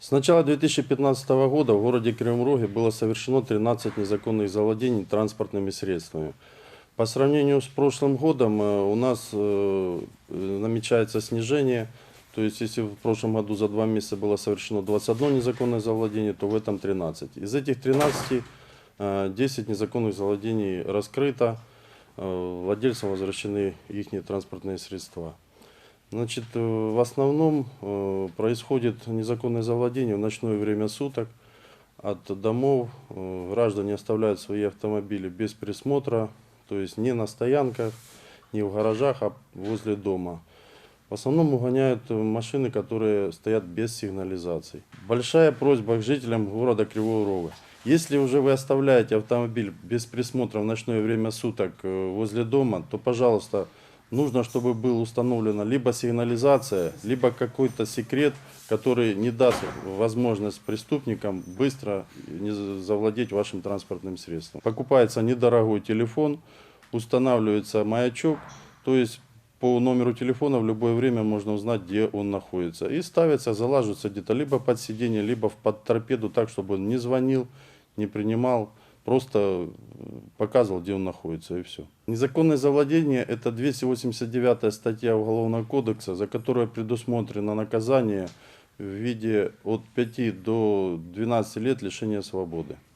С начала 2015 года в городе Кривом Роге было совершено 13 незаконных завладений транспортными средствами. По сравнению с прошлым годом э, у нас э, э, намечается снижение. То есть, если в прошлом году за два месяца было совершено 21 незаконное завладение, то в этом 13. Из этих 13 э, 10 незаконных завладений раскрыто, э, владельцам возвращены их транспортные средства. Значит, э, в основном э, происходит незаконное завладение в ночное время суток. От домов э, граждане оставляют свои автомобили без присмотра, то есть не на стоянках, не в гаражах, а возле дома. В основном угоняют машины, которые стоят без сигнализации. Большая просьба к жителям города Кривого Рога. Если уже вы оставляете автомобиль без присмотра в ночное время суток возле дома, то, пожалуйста, нужно, чтобы была установлена либо сигнализация, либо какой-то секрет, который не даст возможность преступникам быстро не за- завладеть вашим транспортным средством. Покупается недорогой телефон, устанавливается маячок, то есть по номеру телефона в любое время можно узнать, где он находится. И ставится, залаживается где-то либо под сиденье, либо под торпеду так, чтобы он не звонил, не принимал, просто э, показывал, где он находится, и все. Незаконное завладение – это 289 статья Уголовного кодекса, за которую предусмотрено наказание в виде от 5 до 12 лет лишения свободы.